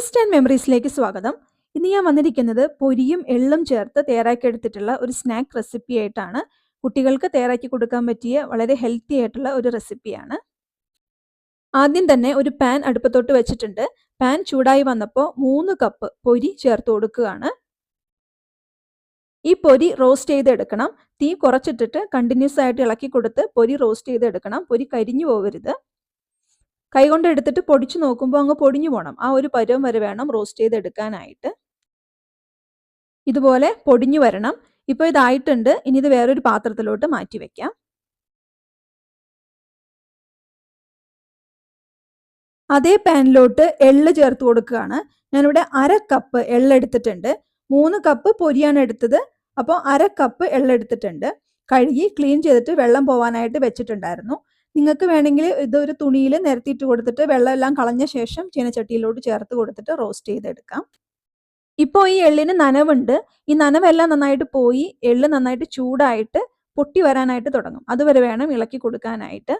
Taste and മെമ്മറീസിലേക്ക് സ്വാഗതം. ഇന്ന് ഞാൻ വന്നിരിക്കുന്നത് പൊരിയും എള്ളും ചേർത്ത് തയ്യാറാക്കി എടുത്തിട്ടുള്ള ഒരു സ്നാക്ക് റെസിപ്പി ആയിട്ടാണ്. കുട്ടികൾക്ക് തയ്യാറാക്കി കൊടുക്കാൻ പറ്റിയ വളരെ ഹെൽത്തി ആയിട്ടുള്ള ഒരു റെസിപ്പിയാണ് ആദ്യം തന്നെ ഒരു പാൻ അടുപ്പത്തോട്ട് വെച്ചിട്ടുണ്ട്. പാൻ ചൂടായി വന്നപ്പോൾ മൂന്ന് കപ്പ് പൊരി ചേർത്ത് കൊടുക്കുകയാണ്. ഈ പൊരി റോസ്റ്റ് ചെയ്തെടുക്കണം. തീ കുറച്ചിട്ടിട്ട് കണ്ടിന്യൂസ് ആയിട്ട് ഇളക്കി കൊടുത്ത് പൊരി റോസ്റ്റ് ചെയ്തെടുക്കണം. പൊരി കരിഞ്ഞു പോകരുത് കൈകൊണ്ട് എടുത്തിട്ട് പൊടിച്ചു നോക്കുമ്പോൾ അങ്ങ് പൊടിഞ്ഞു പോകണം ആ ഒരു പരുവം വരെ വേണം റോസ്റ്റ് ചെയ്തെടുക്കാനായിട്ട്. ഇതുപോലെ പൊടിഞ്ഞു വരണം. ഇപ്പോൾ ഇതായിട്ടുണ്ട്. ഇനി ഇത് വേറൊരു പാത്രത്തിലോട്ട് മാറ്റി വെക്കാം. അതേ പാനിലോട്ട് എള്ള് ചേർത്ത് കൊടുക്കുകയാണ്. ഞാനിവിടെ അര കപ്പ് എള്ള് എടുത്തിട്ടുണ്ട്. മൂന്ന് കപ്പ് പൊരിയാണ് എടുത്തത്. അപ്പോൾ അര കപ്പ് എള്ളെടുത്തിട്ടുണ്ട് കഴുകി ക്ലീൻ ചെയ്തിട്ട് വെള്ളം പോവാനായിട്ട് വെച്ചിട്ടുണ്ടായിരുന്നു. നിങ്ങൾക്ക് വേണമെങ്കിൽ ഇതൊരു തുണിയിൽ നിരത്തിയിട്ട് കൊടുത്തിട്ട് വെള്ളമെല്ലാം കളഞ്ഞ ശേഷം ചീനച്ചട്ടിയിലോട്ട് ചേർത്ത് കൊടുത്തിട്ട് റോസ്റ്റ് ചെയ്തെടുക്കാം. ഇപ്പോൾ ഈ എള്ളിന് നനവുണ്ട്. ഈ നനവെല്ലാം നന്നായിട്ട് പോയി. എള്ള് നന്നായിട്ട് ചൂടായിട്ട് പൊട്ടി വരാനായിട്ട് തുടങ്ങും. അതുവരെ വേണം ഇളക്കി കൊടുക്കാനായിട്ട്.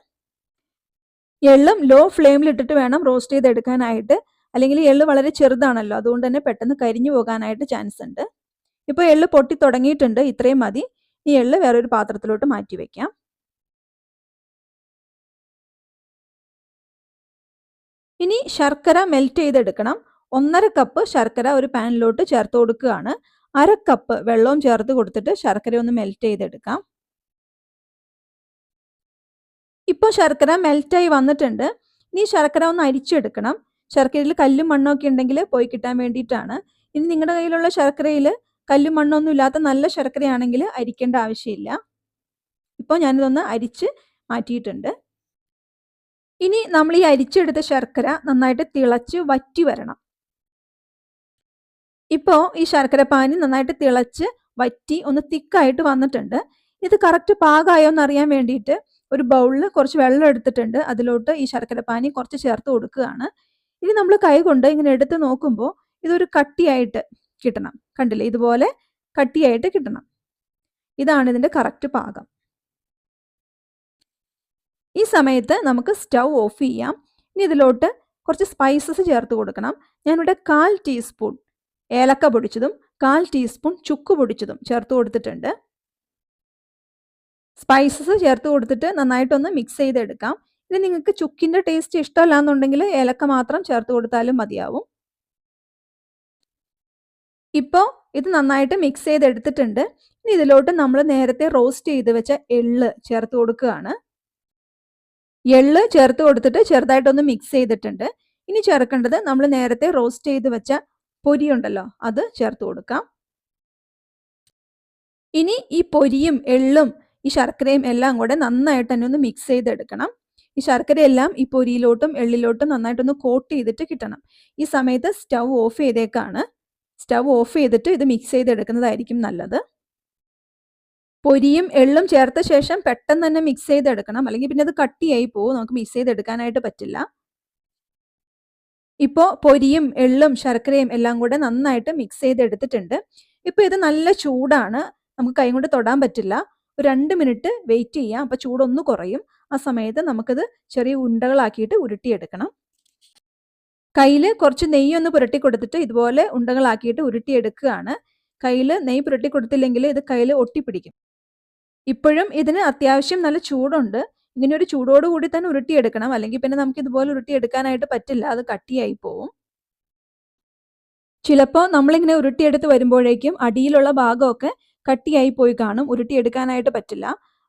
എള്ളും ലോ ഫ്ലെയിമിൽ ഇട്ടിട്ട് വേണം റോസ്റ്റ് ചെയ്തെടുക്കാനായിട്ട്. അല്ലെങ്കിൽ എള്ള് വളരെ ചെറുതാണല്ലോ. അതുകൊണ്ട് തന്നെ പെട്ടെന്ന് കരിഞ്ഞു പോകാനായിട്ട് ചാൻസ് ഉണ്ട്. ഇപ്പോൾ എള്ള് പൊട്ടി തുടങ്ങിയിട്ടുണ്ട്. ഇത്രയും മതി. ഈ എള്ള് വേറൊരു പാത്രത്തിലോട്ട് മാറ്റി വെക്കാം. ഇനി ശർക്കര മെൽറ്റ് ചെയ്തെടുക്കണം. ഒന്നര കപ്പ് ശർക്കര ഒരു പാനിലോട്ട് ചേർത്ത് കൊടുക്കുകയാണ്. അര കപ്പ് വെള്ളവും ചേർത്ത് കൊടുത്തിട്ട് ശർക്കര ഒന്ന് മെൽറ്റ് ചെയ്തെടുക്കാം. ഇപ്പോൾ ശർക്കര മെൽറ്റായി വന്നിട്ടുണ്ട്. ഇനി ശർക്കര ഒന്ന് അരിച്ചെടുക്കണം. ശർക്കരയിൽ കല്ലും മണ്ണൊക്കെ ഉണ്ടെങ്കിൽ പോയി കിട്ടാൻ വേണ്ടിയിട്ടാണ്. ഇനി നിങ്ങളുടെ കയ്യിലുള്ള ശർക്കരയിൽ കല്ലും മണ്ണൊന്നും ഇല്ലാത്ത നല്ല ശർക്കരയാണെങ്കിൽ അരിക്കേണ്ട ആവശ്യമില്ല. ഇപ്പോൾ ഞാനിതൊന്ന് അരിച്ച് മാറ്റിയിട്ടുണ്ട്. ഇനി നമ്മൾ ഈ അരിച്ചെടുത്ത ശർക്കര നന്നായിട്ട് തിളച്ച് വറ്റി വരണം. ഇപ്പോൾ ഈ ശർക്കര പാനി നന്നായിട്ട് തിളച്ച് വറ്റി ഒന്ന് തിക്കായിട്ട് വന്നിട്ടുണ്ട്. ഇത് കറക്റ്റ് പാകമായോ എന്ന് അറിയാൻ വേണ്ടിയിട്ട് ഒരു ബൗളിൽ കുറച്ച് വെള്ളം എടുത്തിട്ടുണ്ട്. അതിലോട്ട് ഈ ശർക്കര പാനി കുറച്ച് ചേർത്ത് കൊടുക്കുകയാണ്. ഇനി നമ്മൾ കൈ കൊണ്ട് ഇങ്ങനെ എടുത്ത് നോക്കുമ്പോൾ ഇതൊരു കട്ടിയായിട്ട് കിട്ടണം. കണ്ടില്ലേ? ഇതുപോലെ കട്ടിയായിട്ട് കിട്ടണം. ഇതാണ് ഇതിന്റെ കറക്റ്റ് പാകം. ഈ സമയത്ത് നമുക്ക് സ്റ്റൗ ഓഫ് ചെയ്യാം. ഇനി ഇതിലോട്ട് കുറച്ച് സ്പൈസസ് ചേർത്ത് കൊടുക്കണം. ഞാനിവിടെ കാൽ ടീസ്പൂൺ ഏലക്ക പൊടിച്ചതും കാൽ ടീസ്പൂൺ ചുക്ക് പൊടിച്ചതും ചേർത്ത് കൊടുത്തിട്ടുണ്ട്. സ്പൈസസ് ചേർത്ത് കൊടുത്തിട്ട് നന്നായിട്ടൊന്ന് മിക്സ് ചെയ്തെടുക്കാം. ഇനി നിങ്ങൾക്ക് ചുക്കിന്റെ ടേസ്റ്റ് ഇഷ്ടമല്ല എന്നുണ്ടെങ്കിൽ ഏലക്ക മാത്രം ചേർത്ത് കൊടുത്താലും മതിയാവും. ഇപ്പോൾ ഇത് നന്നായിട്ട് മിക്സ് ചെയ്തെടുത്തിട്ടുണ്ട്. ഇനി ഇതിലോട്ട് നമ്മൾ നേരത്തെ റോസ്റ്റ് ചെയ്ത് വെച്ച എള്ള് ചേർത്ത് കൊടുക്കുകയാണ്. എള്ള് ചേർത്ത് കൊടുത്തിട്ട് ചെറുതായിട്ടൊന്ന് മിക്സ് ചെയ്തിട്ടുണ്ട്. ഇനി ചേർക്കേണ്ടത് നമ്മൾ നേരത്തെ റോസ്റ്റ് ചെയ്ത് വെച്ച പൊരി ഉണ്ടല്ലോ അത് ചേർത്ത് കൊടുക്കാം. ഇനി ഈ പൊരിയും എള്ളും ഈ ശർക്കരയും എല്ലാം കൂടെ നന്നായിട്ട് തന്നെ ഒന്ന് മിക്സ് ചെയ്തെടുക്കണം. ഈ ശർക്കരയെല്ലാം ഈ പൊരിയിലോട്ടും എള്ളിലോട്ടും നന്നായിട്ടൊന്ന് കോട്ട് ചെയ്തിട്ട് കിട്ടണം. ഈ സമയത്ത് സ്റ്റൗ ഓഫ് ചെയ്തേക്കാണ്. സ്റ്റൗ ഓഫ് ചെയ്തിട്ട് ഇത് മിക്സ് ചെയ്തെടുക്കുന്നതായിരിക്കും നല്ലത്. പൊരിയും എള്ളും ചേർത്ത ശേഷം പെട്ടെന്ന് തന്നെ മിക്സ് ചെയ്തെടുക്കണം. അല്ലെങ്കിൽ പിന്നെ അത് കട്ടിയായി പോകും നമുക്ക് മിക്സ് ചെയ്തെടുക്കാനായിട്ട് പറ്റില്ല. ഇപ്പോൾ പൊരിയും എള്ളും ശർക്കരയും എല്ലാം കൂടെ നന്നായിട്ട് മിക്സ് ചെയ്തെടുത്തിട്ടുണ്ട്. ഇപ്പോൾ ഇത് നല്ല ചൂടാണ്. നമുക്ക് കൈ കൊണ്ട് തൊടാൻ പറ്റില്ല. ഒരു രണ്ട് മിനിറ്റ് വെയിറ്റ് ചെയ്യാം. അപ്പോൾ ചൂടൊന്ന് കുറയും. ആ സമയത്ത് നമുക്കിത് ചെറിയ ഉണ്ടകളാക്കിയിട്ട് ഉരുട്ടിയെടുക്കണം. കയ്യിൽ കുറച്ച് നെയ്യൊന്ന് പുരട്ടി കൊടുത്തിട്ട് ഇതുപോലെ ഉണ്ടകളാക്കിയിട്ട് ഉരുട്ടിയെടുക്കുകയാണ്. കയ്യിൽ നെയ്യ് പുരട്ടി കൊടുത്തില്ലെങ്കിൽ ഇത് കയ്യിൽ ഒട്ടിപ്പിടിക്കും. ഇപ്പോഴും ഇതിന് അത്യാവശ്യം നല്ല ചൂടുണ്ട്. ഇങ്ങനെ ഒരു ചൂടോട് കൂടി തന്നെ ഉരുട്ടിയെടുക്കണം. അല്ലെങ്കിൽ പിന്നെ നമുക്ക് ഇതുപോലെ ഉരുട്ടിയെടുക്കാനായിട്ട് പറ്റില്ല. അത് കട്ടിയായി പോവും. ചിലപ്പോൾ നമ്മളിങ്ങനെ ഉരുട്ടിയെടുത്ത് വരുമ്പോഴേക്കും അടിയിലുള്ള ഭാഗമൊക്കെ കട്ടിയായി പോയി കാണും. ഉരുട്ടിയെടുക്കാനായിട്ട് പറ്റില്ല.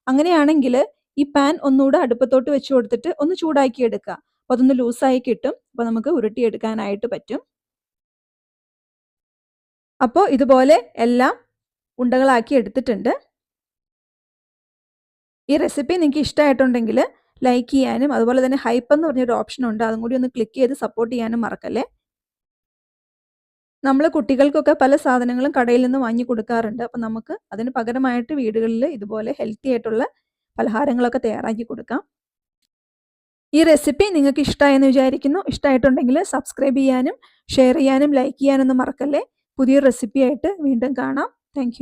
അങ്ങനെയാണെങ്കിൽ ഈ പാൻ ഒന്നുകൂടെ അടുപ്പത്തോട്ട് വെച്ച് കൊടുത്തിട്ട് ഒന്ന് ചൂടാക്കി എടുക്കുക. അപ്പോൾ അതൊന്ന് ലൂസായി കിട്ടും. അപ്പോൾ നമുക്ക് ഉരുട്ടിയെടുക്കാനായിട്ട് പറ്റും. അപ്പോൾ ഇതുപോലെ എല്ലാം ഉണ്ടകളാക്കി എടുത്തിട്ടുണ്ട്. ഈ റെസിപ്പി നിങ്ങൾക്ക് ഇഷ്ടമായിട്ടുണ്ടെങ്കിൽ ലൈക്ക് ചെയ്യാനും അതുപോലെ തന്നെ ഹൈപ്പ് എന്ന് പറഞ്ഞൊരു ഓപ്ഷൻ ഉണ്ട്. അതും കൂടി ഒന്ന് ക്ലിക്ക് ചെയ്ത് സപ്പോർട്ട് ചെയ്യാനും മറക്കല്ലേ? നമ്മൾ കുട്ടികൾക്കൊക്കെ പല സാധനങ്ങളും കടയിൽ നിന്ന് വാങ്ങി കൊടുക്കാറുണ്ട്. അപ്പം നമുക്ക് അതിന് പകരമായിട്ട് വീടുകളിൽ ഇതുപോലെ ഹെൽത്തി ആയിട്ടുള്ള പലഹാരങ്ങളൊക്കെ തയ്യാറാക്കി കൊടുക്കാം. ഈ റെസിപ്പി നിങ്ങൾക്ക് ഇഷ്ടമായെന്ന് വിചാരിക്കുന്നു. ഇഷ്ടമായിട്ടുണ്ടെങ്കിൽ സബ്സ്ക്രൈബ് ചെയ്യാനും ഷെയർ ചെയ്യാനും ലൈക്ക് ചെയ്യാനൊന്നും മറക്കല്ലേ? പുതിയൊരു റെസിപ്പിയായിട്ട് വീണ്ടും കാണാം. താങ്ക്